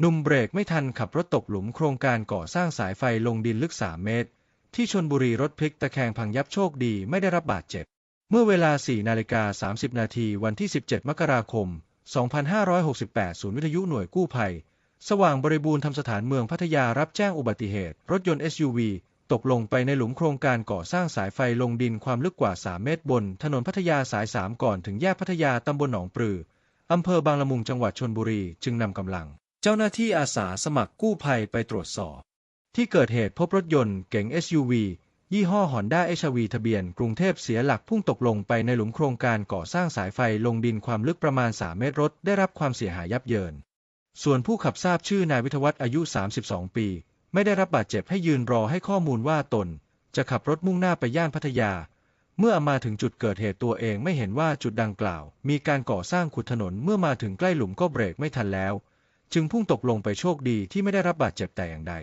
หนุ่มเบรกไม่ทันขับรถตกหลุมโครงการก่อสร้างสายไฟลงดินลึก 3 เมตร ที่ชนบุรีรถพลิกตะแคงพังยับโชคดีไม่ได้รับบาดเจ็บ เมื่อเวลา 4 นาฬิกา 30 นาทีวันที่ 17 มกราคม 2568 ศูนย์วิทยุหน่วยกู้ภัย สว่างบริบูรณ์ทำสถานเมืองพัทยารับแจ้งอุบัติเหตุ รถยนต์ SUV ตกลงไปในหลุมโครงการก่อสร้างสายไฟลงดินความลึกกว่า 3 เมตรบน ถนนพัทยาสาย 3 ก่อนถึงแยกพัทยาตำบลหนองปลืออำเภอบางละมุงจังหวัดชนบุรีจึงนำกำลัง เจ้าหน้าที่อาสาสมัครกู้ภัยไปตรวจสอบ ที่เกิดเหตุพบรถยนต์เก๋ง SUV ยี่ห้อฮอนด้าเอชวีทะเบียนกรุงเทพเสียหลักพุ่งตกลงไปในหลุมโครงการก่อสร้างสายไฟลงดินความลึกประมาณ 3 เมตรรถได้รับความเสียหายยับเยิน ส่วนผู้ขับทราบชื่อนายวิทวัฒน์อายุ 32 ปี ไม่ได้รับบาดเจ็บให้ยืนรอให้ข้อมูลว่าตน จะขับรถมุ่งหน้าไปย่านพัทยา เมื่อมาถึงจุดเกิดเหตุตัวเองไม่เห็นว่าจุดดังกล่าว มีการก่อสร้างขุดถนนเมื่อมาถึงใกล้หลุมก็เบรกไม่ทันแล้ว จึงพุ่งตกลงไปโชคดีที่ไม่ได้รับบาดเจ็บแต่อย่างใด